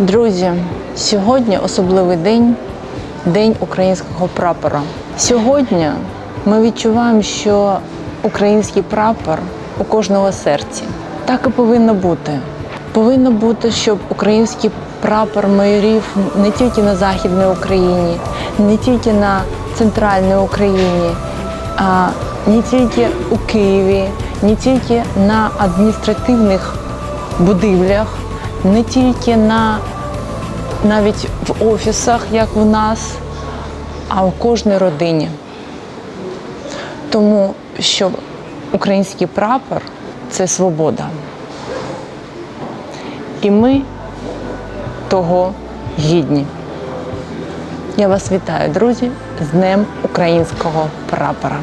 Друзі, сьогодні особливий день День українського прапора. Сьогодні ми відчуваємо, що український прапор у кожного серці. Так і повинно бути. Повинно бути, щоб український прапор майорів не тільки на Західній Україні, не тільки на центральній Україні, а не тільки у Києві, не тільки на адміністративних будівлях, не тільки на навіть в офісах, як в нас, а у кожній родині. Тому що український прапор це свобода. І ми того гідні. Я вас вітаю, друзі, з Днем українського прапора.